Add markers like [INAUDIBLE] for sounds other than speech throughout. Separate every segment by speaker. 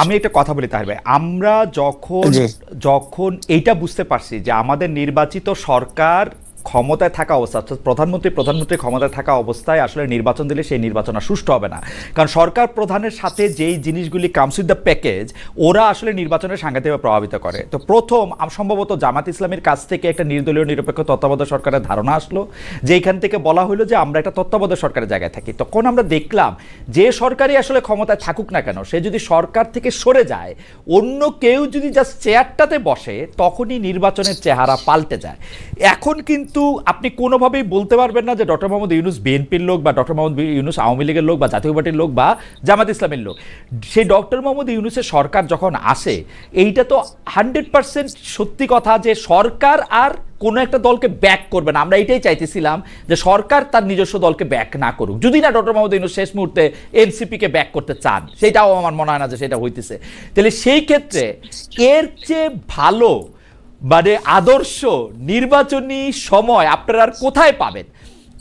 Speaker 1: আমি একটা কথা বলি তাহলে ভাই। আমরা যখন যখন এইটা বুঝতে পারছি যে আমাদের নির্বাচিত সরকার ক্ষমতায় থাকা অবস্থা, অর্থাৎ প্রধানমন্ত্রী প্রধানমন্ত্রী ক্ষমতায় থাকা অবস্থায় আসলে নির্বাচন দিলে সেই নির্বাচন আর সুষ্ঠু হবে না। কারণ সরকার প্রধানের সাথে যেই জিনিসগুলি কামস উইথ দ্য প্যাকেজ ওরা আসলে নির্বাচনের সাংঘাতিকভাবে প্রভাবিত করে। তো প্রথম সম্ভবত জামাত ইসলামের কাছ থেকে একটা নির্দলীয় নিরপেক্ষ তত্ত্বাবধায়ক সরকারের ধারণা আসলো যে এখান থেকে বলা হলো যে আমরা একটা তত্ত্বাবধায়ক সরকারের জায়গায় থাকি। তখন আমরা দেখলাম যে সরকারই আসলে ক্ষমতায় থাকুক না কেন, সে যদি সরকার থেকে সরে যায়, অন্য কেউ যদি জাস্ট চেয়ারটাতে বসে, তখনই নির্বাচনের চেহারা পাল্টে যায়। এখন কিন্তু আপনি কোনোভাবেই বলতে পারবেন না যে ডক্টর মোহাম্মদ ইউনুস বিএনপির লোক বা ডক্টর মোহাম্মদ ইউনুস আওয়ামী লীগের লোক বা জাতীয় পার্টির লোক বা জামাত ইসলামের লোক। সেই ডক্টর মোহাম্মদ ইউনুসের সরকার যখন আসে, এইটা তো হান্ড্রেড পার্সেন্ট সত্যি কথা যে সরকার আর কোনো একটা দলকে ব্যাক করবে না। আমরা এটাই চাইতেছিলাম যে সরকার তার নিজস্ব দলকে ব্যাক না করুক। যদি না ডক্টর মোহাম্মদ ইউনুস শেষ মুহূর্তে এনসিপিকে ব্যাক করতে চান, সেটাও আমার মনে হয় না যে সেটা হইতেছে। তাহলে সেই ক্ষেত্রে এর চেয়ে ভালো মানে আদর্শ নির্বাচনী সময় আপনারা আর কোথায় পাবেন?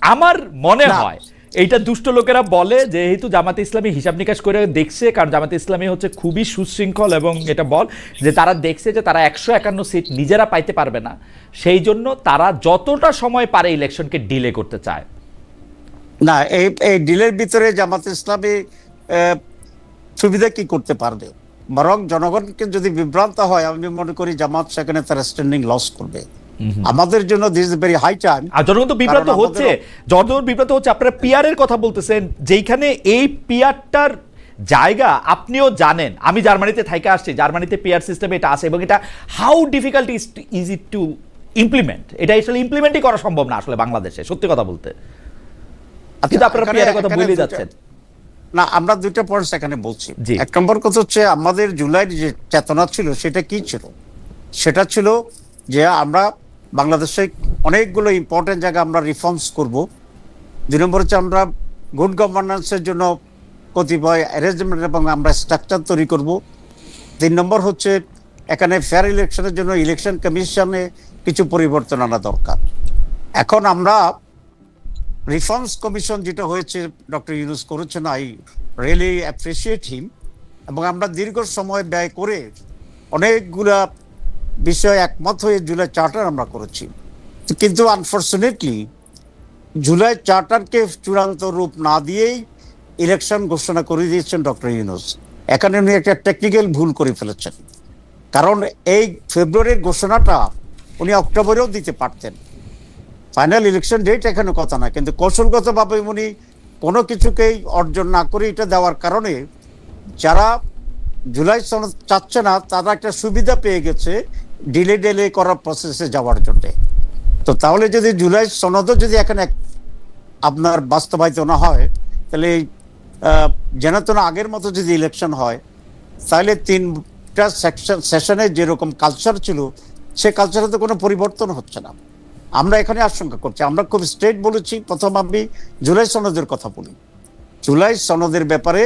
Speaker 1: আমার মনে হয় এইটা দুষ্ট লোকেরা বলে যেহেতু জামাতে ইসলামী হিসাব নিকাশ করে দেখছে কারণ জামাতে ইসলামী হচ্ছে খুবই সুশৃঙ্খল এবং এটা বল যে তারা দেখছে যে তারা একশো একান্ন সিট নিজেরা পাইতে পারবে না। সেই জন্য তারা যতটা সময় পারে ইলেকশনকে ডিলে করতে চায়।
Speaker 2: না এই এই ডিলের ভিতরে জামাত ইসলামী সুবিধা কি করতে পারবে? বরং জনগণকে যদি বিভ্রান্ত হয় আমি মনে করি জামাত সেখানে তারা স্ট্যান্ডিং লস করবে। আমাদের জন্য this is very high time
Speaker 1: আর জনগণ তো
Speaker 2: কারণ
Speaker 1: হচ্ছে। জনগণ বিব্রত হচ্ছে। আপনারা পিয়ারের কথা বলতেছেন যেইখানে এই পিয়ারটার জায়গা আপনিও জানেন। আমি জার্মানিতে থাইকে আসছি জার্মানিতে পিয়ার সিস্টেম এটা আছে এবং এটা how difficult is is it to implement এটা আসলে ইমপ্লিমেন্টই করা সম্ভব না আসলে বাংলাদেশে সত্যি কথা বলতে। কিন্তু আপনারা
Speaker 2: এখানে-
Speaker 1: পিয়ারের কথা
Speaker 2: এখানে
Speaker 1: বলে যাচ্ছেন।
Speaker 2: না আমরা দুইটা পয়েন্টস এখানে বলছি। এক নম্বর কথা হচ্ছে আমাদের জুলাইয়ের যে চেতনা ছিল সেটা কি ছিল? সেটা ছিল যে আমরা বাংলাদেশে অনেকগুলো ইম্পর্টেন্ট জায়গা আমরা রিফর্মস করব। দুই নম্বর হচ্ছে আমরা গুড গভর্নেন্সের জন্য কতিপয় অ্যারেঞ্জমেন্ট এবং আমরা স্ট্রাকচার তৈরি করব। তিন নম্বর হচ্ছে এখানে ফেয়ার ইলেকশনের জন্য ইলেকশন কমিশনে কিছু পরিবর্তন আনা দরকার। এখন আমরা রিফর্মস কমিশন যেটা হয়েছে ডক্টর ইউনুস করেছেন আই রিয়েলি অ্যাপ্রিসিয়েট হিম এবং আমরা দীর্ঘ সময় ব্যয় করে অনেকগুলা বিষয় একমত হয়ে জুলাই চার্টার আমরা করেছি। কিন্তু আনফর্চুনেটলি জুলাই চার্টারকে চূড়ান্ত রূপ না দিয়েই ইলেকশন ঘোষণা করে দিয়েছেন ডক্টর ইউনুস এখানে উনি একটা টেকনিক্যাল ভুল করে ফেলেছেন। কারণ এই ফেব্রুয়ারির ঘোষণাটা উনি অক্টোবরেও দিতে পারতেন। ফাইনাল ইলেকশন ডেট এখানে কথা না, কিন্তু কৌশলগতভাবে উনি কোনো কিছুকেই অর্জন না করে এটা দেওয়ার কারণে যারা জুলাই সনদ চাচ্ছে না, তারা একটা সুবিধা পেয়ে গেছে ডিলে ডিলে করার প্রসেসে যাওয়ার জন্য। তো তাহলে যদি জুলাই সনদও যদি এখানে আপনার বাস্তবায়িত না হয়, তাহলে যেন তেন আগের মতো যদি ইলেকশন হয়, তাহলে তিনটা সেকশন সেশনে যেরকম কালচার ছিল, সে কালচারে তো কোনো পরিবর্তন হচ্ছে না। আমরা এখানে আশঙ্কা করছি। আমরা খুব স্ট্রেট বলেছি। প্রথম আমি জুলাই সনদের কথা বলি। জুলাই সনদের ব্যাপারে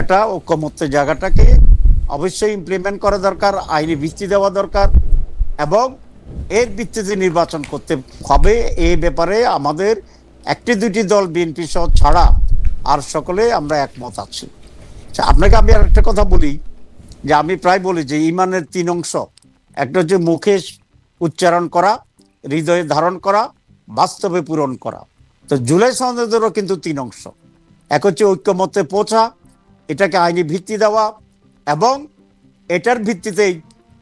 Speaker 2: একটা ঐক্যমত্যের জায়গাটাকে অবশ্যই ইমপ্লিমেন্ট করা দরকার আইনি ভিত্তি দেওয়া দরকার এবং এর ভিত্তিতে নির্বাচন করতে হবে। এই ব্যাপারে আমাদের একটি দুইটি দল বিএনপি সহ ছাড়া আর সকলে আমরা একমত আছি। আচ্ছা, আপনাকে আমি আর একটা কথা বলি যে আমি প্রায় বলি যে ইমানের তিন অংশ। একটা হচ্ছে মুখে উচ্চারণ করা হৃদয়ে ধারণ করা বাস্তবে পূরণ করা। তো জুলাই সনদেরও কিন্তু তিন অংশ। এক হচ্ছে ঐক্যমত্যে পৌঁছা এটাকে আইনি ভিত্তি দেওয়া এবং এটার ভিত্তিতেই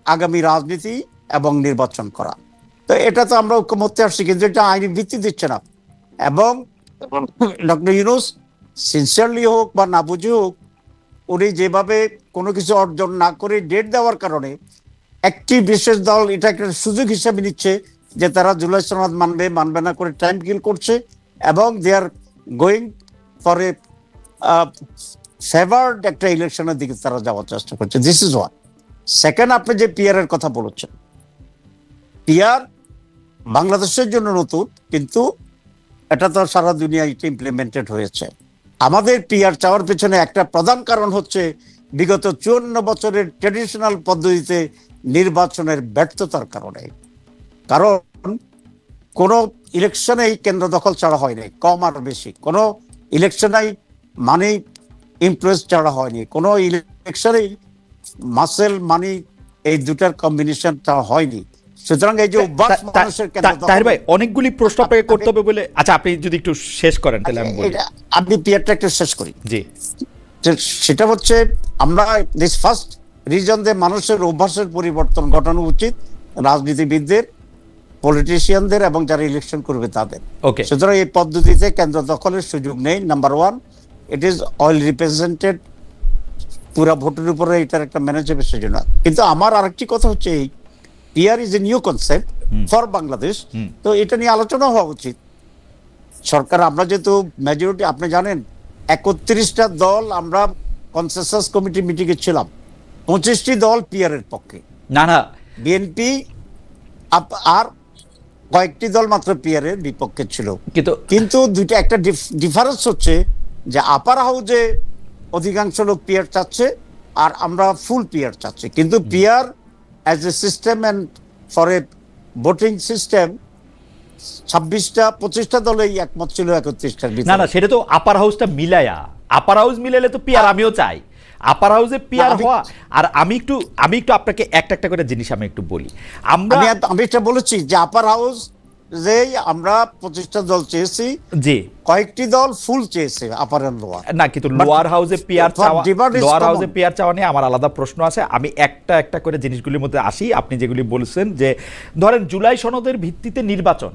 Speaker 2: আগামী রাজনীতি এবং নির্বাচন করা। তো এটা তো আমরা ঐক্যমত্যে আসছি কিন্তু এটা আইনি ভিত্তি দিচ্ছে না। এবং ডক্টর ইউনুস সিনসিয়ারলি হোক বা না বুঝে হোক উনি যেভাবে কোনো কিছু অর্জন না করে ডেট দেওয়ার কারণে একটি বিশেষ দল এটা একটা সুযোগ হিসেবে নিচ্ছে যে তারা জুলাই সনদ মানবে মানবে না করে টাইম কিল করছে এবং they are going for a favoured একটা ইলেকশনের দিকে তারা যাওয়ার চেষ্টা করছে। দিস ইজ ওয়ান সেকেন্ড আপনি যে পিয়ার এর কথা বলেছেন। পিয়ার বাংলাদেশের জন্য নতুন, কিন্তু এটা তো সারা দুনিয়ায় ইমপ্লিমেন্টেড হয়েছে। আমাদের পিয়ার চাওয়ার পেছনে একটা প্রধান কারণ হচ্ছে বিগত চুয়ান্ন বছরের ট্রেডিশনাল পদ্ধতিতে নির্বাচনের ব্যর্থতার কারণে। কারণ কোন ইলেকশনেই কেন্দ্র দখল ছাড়া হয়নি কম আর বেশি। কোন ইলেকশনেই মানি ইমপ্রেস ছাড়া হয়নি কোন ইলেকশনে ইলেকশনেই মাসেল মানি এই দুটার কম্বিনেশনটা হয়নি সুতরাং এই যে
Speaker 1: তাহের ভাই অনেকগুলি প্রশ্ন আপনাকে করতে হবে বলে আচ্ছা আপনি যদি একটু শেষ করেন তাহলে আমি বলি।
Speaker 2: আপনি পিয়ারটা একটু শেষ করি।
Speaker 1: জি।
Speaker 2: সেটা হচ্ছে আমরা দিস ফার্স্ট রিজন যে মানুষের অভ্যাসের পরিবর্তন ঘটানো উচিত রাজনীতিবিদদের পলিটিশিয়ানদের এবং যারা ইলেকশন করবে তাদের।
Speaker 1: ওকে
Speaker 2: সুতরাং এই পদ্ধতিতে কেন্দ্র দখলের সুযোগ নেই number one it is oil represented পুরা ভোটের উপরে এটার একটা ম্যানেজেবল সেজন্য কিন্তু আমার আরেকটি কথা হচ্ছে এই PR is a new concept for Bangladesh তো এটা নিয়ে আলোচনা হওয়া উচিত। সরকার আমরা যেহেতু মেজরিটি আপনি জানেন একত্রিশটা দল আমরা কনসেসাস কমিটি মিটিংয়ে ছিলাম। পঁচিশটি দল পিআর এর পক্ষে।
Speaker 1: না না।
Speaker 2: বিএনপি আর কয়েকটি দল মাত্র পিআর এর বিপক্ষে ছিল।
Speaker 1: কিন্তু
Speaker 2: কিন্তু দুইটা একটা ডিফারেন্স হচ্ছে যে আপার হাউজে অধিকাংশ লোক পিয়ার চাচ্ছে আর আমরা ফুল পিয়ার চাচ্ছি। কিন্তু PR as a system and for a voting system ছাব্বিশটা পঁচিশটা দলেই একমত ছিল একত্রিশটার
Speaker 1: না না সেটা তো আপার হাউসটা মিলায়া। আপার হাউস মিলাইলে তো পিয়ার আমিও চাই। আপার হাউসে পিয়ার হওয়া আর আমি একটু আমি একটু আপনাকে একটা একটা করে জিনিস আমি একটু বলি। আমরা
Speaker 2: আমি এটা বলেছি যে আপার হাউস যে আমরা পঁচিশটা দল চেয়েছি।
Speaker 1: জি।
Speaker 2: কয়েকটি দল ফুল চেয়েছে আপার অ্যান্ড লোয়ার
Speaker 1: না কিন্তু লোয়ার হাউসে পিয়ার চাওয়া লোয়ার হাউসে পিয়ার চাওয়া নিয়ে আমার আলাদা প্রশ্ন আছে। আমি একটা একটা করে জিনিসগুলির মধ্যে আসি। আপনি যেগুলি বলছেন যে ধরেন জুলাই সনদের ভিত্তিতে নির্বাচন।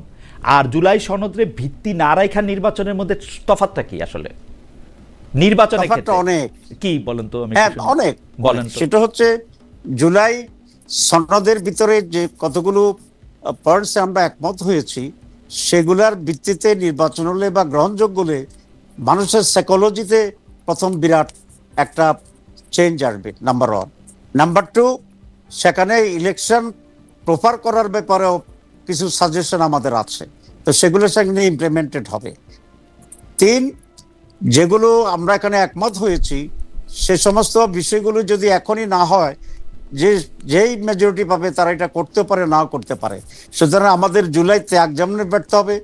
Speaker 1: আর জুলাই সনদের ভিত্তি না রাখা নির্বাচনের মধ্যে তফাৎটা কি আসলে? নির্বাচনের ক্ষেত্রে।
Speaker 2: অনেক।
Speaker 1: কি বলেন তো আমি
Speaker 2: হ্যাঁ অনেক
Speaker 1: বলেন
Speaker 2: সেটা হচ্ছে জুলাই সনদের ভিতরে যে কতগুলো পয়েন্টসে আমরা একমত হয়েছি সেগুলার ভিত্তিতে নির্বাচন হলে বা গ্রহণযোগ্য হলে মানুষের সাইকোলজিতে প্রথম বিরাট একটা চেঞ্জ আসবে নাম্বার ওয়ান নাম্বার টু সেখানে ইলেকশন প্রপার করার ব্যাপারেও কিছু সাজেশন আমাদের আছে। তো সেগুলো সেখানে ইমপ্লিমেন্টেড হবে। তিন যেগুলো আমরা এখানে একমত হয়েছি সে সমস্ত বিষয়গুলো যদি এখনই না হয় যে যেই মেজরিটি পাবে তারা এটা করতে পারে নাও করতে পারে। সুতরাং আমাদের জুলাই ত্যাগ যেমন ব্যর্থ হবে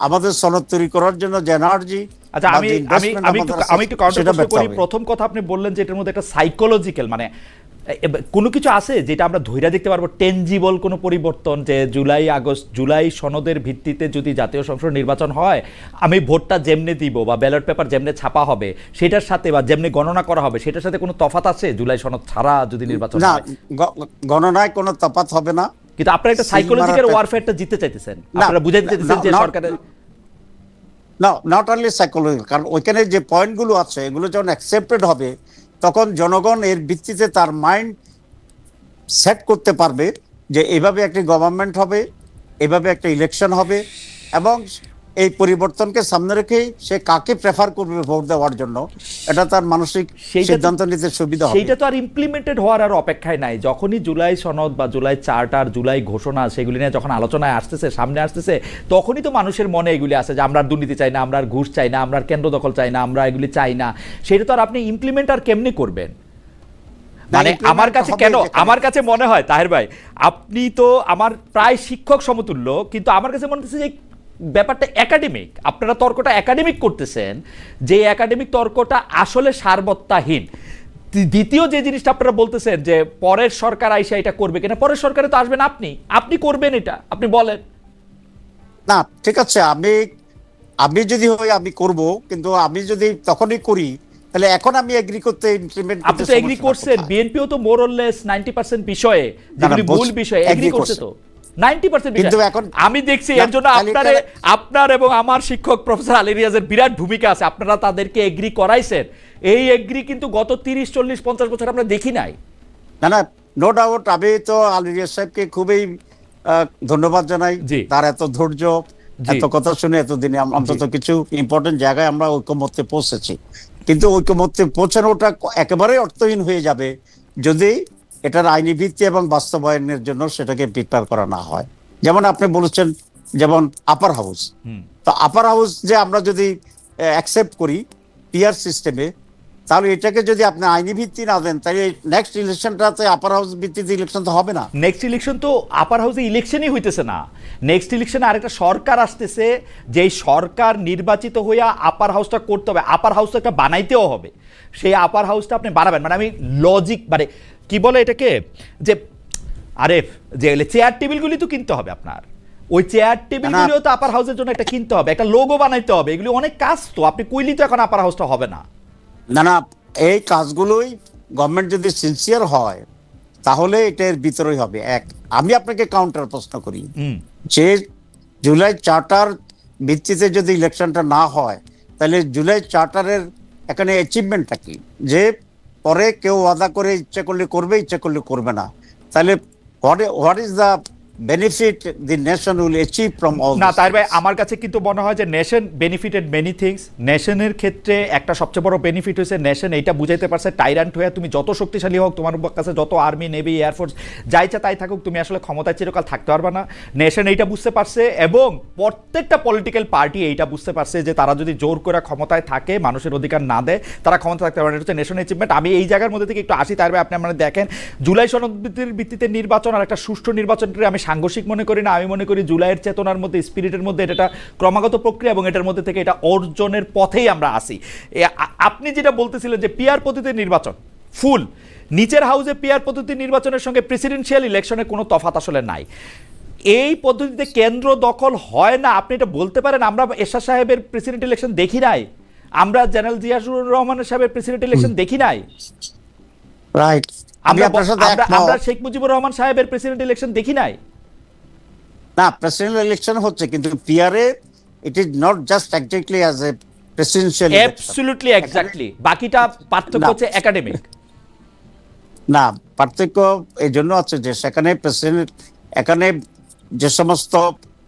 Speaker 2: আমাদের সনদ তৈরি করার জন্য যে এনার্জি
Speaker 1: আচ্ছা আমি আমি আমি একটু আমি একটু কাউন্টার করি। প্রথম কথা আপনি বললেন যে এটার মধ্যে একটা সাইকোলজিক্যাল মানে কোনো কিছু আছে যেটা আমরা ধৈর্য দেখতে পারব? টেনজিবল কোনো পরিবর্তন যে জুলাই আগস্ট জুলাই সনদের ভিত্তিতে যদি জাতীয় সংসদ নির্বাচন হয় আমি ভোটটা যেমনে দিব বা ব্যালট পেপার যেমনে ছাপা হবে সেটার সাথে বা যেমনে গণনা করা হবে সেটার সাথে কোনো তফাত আছে? জুলাই সনদ ছাড়া যদি নির্বাচন
Speaker 2: না গণনায় কোনো তফাৎ হবে না।
Speaker 1: কিন্তু আপনারা একটা সাইকোলজিক্যাল ওয়ারফেয়ারটা জিততে চাইতেছেন। আপনারা বুঝাইতে চাইতেছেন যে সরকারের
Speaker 2: না নট অনলি সাইকোলজি কারণ ওইখানে যে পয়েন্টগুলো আছে এগুলো যখন অ্যাকসেপ্টেড হবে তখন জনগণ এর ভিত্তিতে তার মাইন্ড সেট করতে পারবে যে এভাবে একটি গভর্নমেন্ট হবে, এভাবে একটা ইলেকশন হবে এবং এই পরিবর্তনকে সামনে রেখে সে কাকে প্রেফার করবে ভোট দেওয়ার জন্য এটা তার মানসিক সিদ্ধান্ত নিতে সুবিধা হবে।
Speaker 1: সেইটা তো আর ইমপ্লিমেন্টেড হওয়ার আর অপেক্ষায় নাই। যখনই জুলাই সনদ বা জুলাই চার্টার জুলাই ঘোষণা সেগুলি নিয়ে যখন আলোচনায় আসতেছে সামনে আসতেছে তখনই তো মানুষের মনে এগুলি আছে যে আমরা আর দুর্নীতি চাই না আমরা আর ঘুষ চাই না আমরা আর কেন্দ্র দখল চাই না আমরা এগুলি চাই না। সেটা তো আর আপনি ইমপ্লিমেন্ট আর কেমনি করবেন? মানে আমার কাছে কেন আমার কাছে মনে হয় তাহের ভাই আপনি তো আমার প্রায় শিক্ষক সমতুল্য কিন্তু আমার কাছে মনে হচ্ছে যে ব্যাপারটা একাডেমিক আপনারা তর্কটা একাডেমিক করতেছেন যে একাডেমিক তর্কটা আসলে সারবত্তাহীন। দ্বিতীয় যে জিনিসটা আপনারা বলতেছেন যে পরের সরকার আইসা এটা করবে কিনা পরের সরকারে তো আসবেন আপনি। আপনি করবেন এটা আপনি বলেন।
Speaker 2: না ঠিক আছে আমি আমি যদি হই আমি করব কিন্তু আমি যদি তখনই করি তাহলে এখন আমি এগ্রি করতে ইমপ্লিমেন্ট
Speaker 1: আপনি তো এগ্রি করছেন বিএনপিও তো মোরলেস নাইনটি পার্সেন্ট বিষয়ে যেগুলি মূল বিষয় এগ্রি করছে। তো। নাইনটি পার্সেন্ট
Speaker 2: কিন্তু এখন-
Speaker 1: আমি দেখছি এর জন্য আপনার আপনার এবং আমার শিক্ষক প্রফেসর আলী রিয়াজের বিরাট ভূমিকা আছে। আপনারা তাদেরকে এগ্রি করাইছেন। এই এগ্রি কিন্তু গত তিরিশ চল্লিশ পঞ্চাশ বছর আমরা দেখি নাই।
Speaker 2: না না নো ডাউট আমি তো আলিরিয়া সাহেবকে খুবই ধন্যবাদ জানাই। তার এত ধৈর্য এত কথা শুনে এতদিনে অন্তত কিছু ইম্পর্টেন্ট জায়গায় আমরা ঐক্যমত্যে পৌঁছেছি। কিন্তু ঐক্যমত্যে পৌঁছানোটা একেবারেই অর্থহীন হয়ে যাবে যদি এটার আইনি ভিত্তি এবং বাস্তবায়নের জন্য সেটাকে প্রিপেয়ার করা না হয়। যেমন আপনি বলেছেন যেমন আপার হাউস তো আপার হাউস যে আমরা যদি অ্যাকসেপ্ট করি পিয়ার সিস্টেমে তাহলে এটাকে যদি আপনি আইনি ভিত্তি না দেন তাহলে নেক্সট ইলেকশনটাতে আপার হাউস ভিত্তিতে ইলেকশন তো হবে না।
Speaker 1: নেক্সট ইলেকশন তো আপার হাউসে ইলেকশনই হইতেছে না। নেক্সট ইলেকশনে আরেকটা সরকার আসতেছে যেই সরকার নির্বাচিত হইয়া আপার হাউসটা করতে হবে। আপার হাউসটা বানাইতেও হবে। সেই আপার হাউসটা আপনি বানাবেন। মানে আমি লজিক মানে কি বলে এটাকে? যে আরে যে চেয়ার টেবিলগুলি তো কিনতে হবে আপনার। ওই চেয়ার টেবিলগুলিও তো আপার হাউসের জন্য একটা কিনতে হবে একটা লোগো বানাইতে হবে এগুলি অনেক কাজ তো আপনি কইলি তো এখন আপার হাউসটা হবে না।
Speaker 2: না না এই কাজগুলোই গভর্নমেন্ট যদি সিনসিয়ার হয় তাহলে এটার ভিতরেই হবে। এক আমি আপনাকে কাউন্টার প্রশ্ন করি। যে জুলাই চার্টার ভিত্তিতে যদি ইলেকশনটা না হয় তাহলে জুলাই চার্টারের এখানে অ্যাচিভমেন্টটা কি? যে পরে কেউ ওয়াদা করে ইচ্ছে করলে করবে, ইচ্ছে করলে করবে না। তাহলে what what is the benefit the nation will achieve from all
Speaker 1: না তার ভাই আমার কাছে কিন্তু মনে হয় যে নেশন বেনিফিটেড মেনি থিংস নেশনের ক্ষেত্রে একটা সবচেয়ে বড় বেনিফিট হয়েছে নেশন এইটা বুঝাইতে পারছে টাইরান্ট হয়ে তুমি যত শক্তিশালী হোক তোমার কাছে যত আর্মি নেভি এয়ারফোর্স যা ইচ্ছা তাই থাকুক তুমি আসলে ক্ষমতায় চিরকাল থাকতে পারবে না। নেশন এইটা বুঝতে পারছে এবং প্রত্যেকটা পলিটিক্যাল পার্টি এইটা বুঝতে পারছে যে তারা যদি জোর করে ক্ষমতায় থাকে মানুষের অধিকার না দেয় তারা ক্ষমতা থাকতে পারে না। এটা হচ্ছে নেশন অ্যাচিভমেন্ট আমি এই জায়গার মধ্যে থেকে একটু আসি তার ভাই আপনি মানে দেখেন জুলাই সনদের ভিত্তিতে নির্বাচন আর একটা সুষ্ঠু নির্বাচনকে আমি সাংঘর্ষিক মনে করি না আমি মনে করি জুলাইয়ের চেতনার মধ্যে স্পিরিটের মধ্যে এটা ক্রমাগত প্রক্রিয়া এবং এটার মধ্যে থেকে এটা অর্জনের পথেই আমরা আসি। আপনি যেটা বলতেছিলেন যে পিয়ার পদ্ধতির নির্বাচন ফুল। নিচের হাউসে পিয়ার পদ্ধতির নির্বাচনের সঙ্গে প্রেসিডেন্সিয়াল ইলেকশনের কোনো তফাত আসলে নাই। এই পদ্ধতিতে কেন্দ্র দখল হয় না আপনি এটা বলতে পারেন আমরা এরশাদ সাহেবের প্রেসিডেন্ট ইলেকশন দেখি নাই। আমরা জেনারেল জিয়াসুর রহমানের সাহেবের প্রেসিডেন্ট ইলেকশন দেখি নাই।
Speaker 2: রাইট।
Speaker 1: আমরা শেখ মুজিবুর রহমান সাহেবের প্রেসিডেন্ট ইলেকশন দেখি নাই।
Speaker 2: না প্রেসিডেন্ট ইলেকশন হচ্ছে কিন্তু PRA it is not just exactly as a presidential
Speaker 1: absolutely exactly বাকিটা পার্থক্য হচ্ছে একাডেমিক
Speaker 2: না পার্থক্য এই জন্য আছে যে সেখানে প্রেসিডেন্ট এখানে যে সমস্ত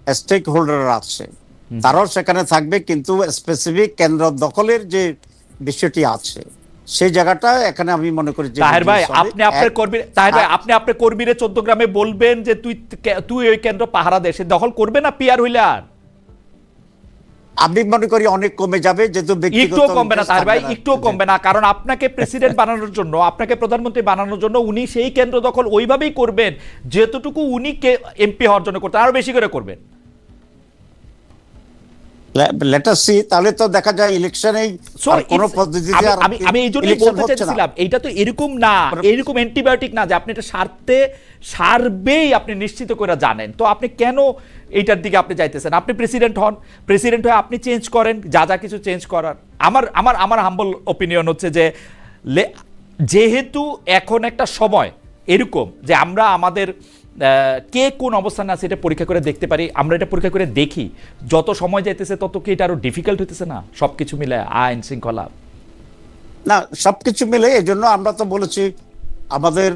Speaker 2: স্টেক হোল্ডার আছে তারাও সেখানে থাকবে কিন্তু স্পেসিফিক কেন্দ্র দখলের যে বিষয়টি আছে সেই জায়গাটা এখানে আমি মনে করি যে
Speaker 1: তাহের ভাই আপনি আপনার কর্মী তাহের ভাই আপনি আপনার কর্মীরে চোদ্দ গ্রামে বলবেন যে তুই তুই ওই কেন্দ্র পাহারা দে সে দখল করবে না পিয়ার হইলে আর?
Speaker 2: আমি মনে করি অনেক কমে যাবে যেহেতু
Speaker 1: একটুও কমবে না ভাই একটুও কমবে না কারণ আপনাকে প্রেসিডেন্ট [LAUGHS] বানানোর জন্য আপনাকে প্রধানমন্ত্রী বানানোর জন্য উনি সেই কেন্দ্র দখল ওইভাবেই করবেন যেতটুকু উনি এমপি হওয়ার জন্য করতেন আরও বেশি করে করবেন।
Speaker 2: লেটার সি তাহলে তো দেখা যায় ইলেকশনেই
Speaker 1: So
Speaker 2: কোন পদ্ধতিতে
Speaker 1: আমি- এই জন্যই বলতে চাইছিলাম এইটা তো এরকম না এরকম অ্যান্টিবায়োটিক না যে আপনি এটা সারতে সারবেই আপনি নিশ্চিত করে জানেন। তো আপনি কেন এইটার দিকে আপনি যাইতেছেন? আপনি প্রেসিডেন্ট হন প্রেসিডেন্ট হয়ে আপনি চেঞ্জ করেন যা যা কিছু চেঞ্জ করার। আমার আমার আমার হাম্বল ওপিনিয়ন হচ্ছে যে যেহেতু এখন একটা সময় এরকম যে আমরা আমাদের কে কোন অবস্থানে আছে এটা পরীক্ষা করে দেখতে পারি। আমরা এটা পরীক্ষা করে দেখি। যত সময় যাইতেছে, তত কি এটা আরও ডিফিকাল্ট হইতেছে না? সবকিছু মিলে আইন শৃঙ্খলা।
Speaker 2: না, সবকিছু মিলে এই জন্য আমরা তো বলেছি, আমাদের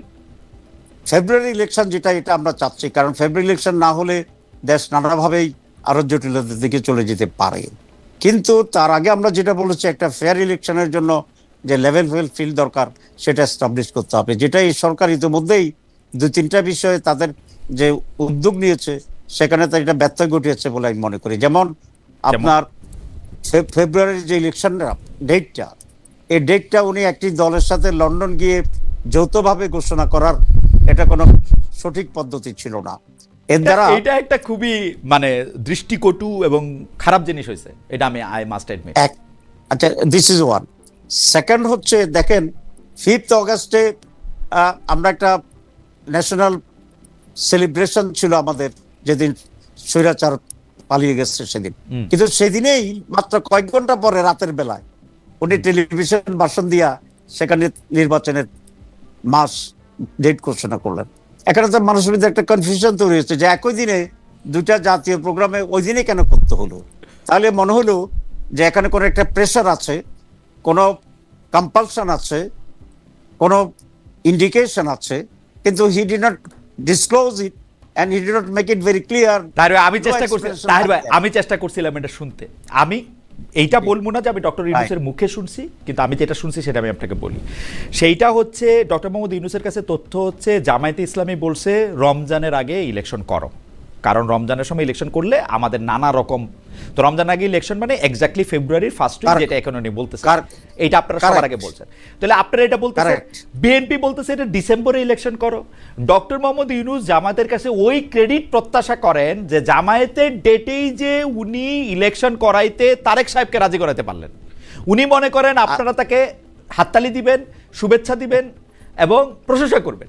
Speaker 2: ফেব্রুয়ারি ইলেকশন যেটা, এটা আমরা চাচ্ছি। কারণ ফেব্রুয়ারি ইলেকশন না হলে দেশ নানাভাবেই আরও জটিলতার দিকে চলে যেতে পারে। কিন্তু তার আগে আমরা যেটা বলেছি, একটা ফেয়ার ইলেকশনের জন্য যে লেভেল ফেল ফিল দরকার, সেটা এস্টাবলিশ করতে হবে। যেটা এই সরকার ইতিমধ্যেই দুই তিনটা বিষয়ে তাদের যে উদ্যোগ নিয়েছে সেখানে তার এটা ব্যর্থ ঘটিয়েছে বলে আমি মনে করি। যেমন আপনার ফেব্রুয়ারির যে ইলেকশনটা ডেটটা এই ডেটটা উনি একটি দলের সাথে লন্ডন গিয়ে যৌথভাবে ঘোষণা করার এটা কোনো সঠিক পদ্ধতি ছিল না। এর দ্বারা
Speaker 1: এটা একটা খুবই মানে দৃষ্টিকটু এবং খারাপ জিনিস হয়েছে এটা আমি আই মাস্ট
Speaker 2: এক আচ্ছা দিস ইজ ওয়ান সেকেন্ড হচ্ছে দেখেন ফিফথ অগাস্টে আমরা একটা ন্যাশনাল সেলিব্রেশন ছিল আমাদের যেদিন স্বৈরাচার পালিয়ে গেছে সেদিন। কিন্তু সেদিনেই মাত্র কয়েক ঘণ্টা পরে রাতের বেলায় উনি টেলিভিশন ভাষণ দিয়া সেখানে নির্বাচনের মাস ডেট ঘোষণা করলেন। এখানে তো মানুষের মধ্যে একটা কনফিউশন তৈরি হয়েছে যে একই দিনে দুটা জাতীয় প্রোগ্রামে ওই দিনে কেন করতে হলো? তাহলে মনে হলো যে এখানে কোনো একটা প্রেশার আছে কোনো কম্পালশন আছে কোনো ইন্ডিকেশন আছে কিন্তু he did not disclose it and he did not make it very clear
Speaker 1: ভাই আমি চেষ্টা করছি তাহির ভাই আমি চেষ্টা করছিলাম এটা শুনতে। আমি এইটা বলব না যে আমি ডক্টর ইউনুসের মুখে শুনছি কিন্তু আমি যেটা শুনছি সেটা আমি আপনাকে বলি। সেইটা হচ্ছে ডক্টর মোহাম্মদ ইউনুসের কাছে তথ্য হচ্ছে জামায়াতে ইসলামী বলছে রমজানের আগে ইলেকশন করো। কারণ রমজানের সময় ইলেকশন করলে আমাদের নানা রকম তো রমজান আগে ইলেকশন মানে এক্স্যাক্টলি ফেব্রুয়ারির ফার্স্ট উইক যেটা এখন উনি বলতেছেন এইটা আপনারা সবার আগে বলছেন। তাহলে আপনারা এটা বলতেছেন? বিএনপি বলতেছে এটা ডিসেম্বরে ইলেকশন করো। ডক্টর মোহাম্মদ ইউনুস জামায়াতের কাছে ওই ক্রেডিট প্রত্যাশা করেন যে জামায়াতের ডেটেই যে উনি ইলেকশন করাইতে তারেক সাহেবকে রাজি করাতে পারলেন। উনি মনে করেন আপনারা তাকে হাততালি দিবেন শুভেচ্ছা দিবেন এবং প্রশংসা করবেন।